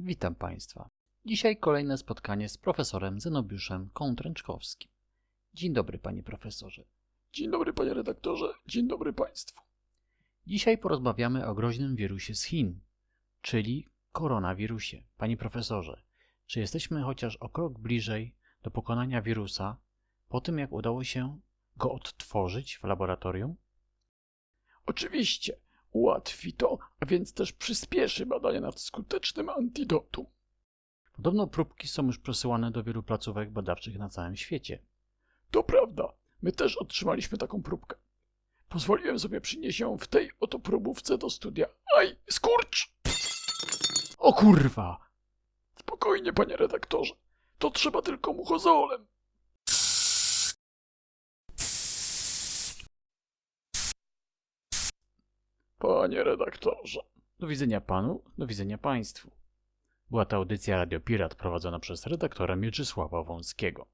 Witam Państwa. Dzisiaj kolejne spotkanie z profesorem Zenobiuszem Kątręczkowskim. Dzień dobry, panie profesorze. Dzień dobry, panie redaktorze. Dzień dobry państwu. Dzisiaj porozmawiamy o groźnym wirusie z Chin, czyli koronawirusie. Panie profesorze, czy jesteśmy chociaż o krok bliżej do pokonania wirusa po tym, jak udało się go odtworzyć w laboratorium? Oczywiście ułatwi to, a więc też przyspieszy badania nad skutecznym antidotum. Podobno próbki są już przesyłane do wielu placówek badawczych na całym świecie. To prawda, my też otrzymaliśmy taką próbkę. Pozwoliłem sobie przynieść ją w tej oto próbówce do studia. Aj, skurcz! O kurwa! Spokojnie, panie redaktorze. To trzeba tylko muchozolem. Panie redaktorze. Do widzenia panu, do widzenia państwu. Była to audycja Radio Pirat prowadzona przez redaktora Mieczysława Wąskiego.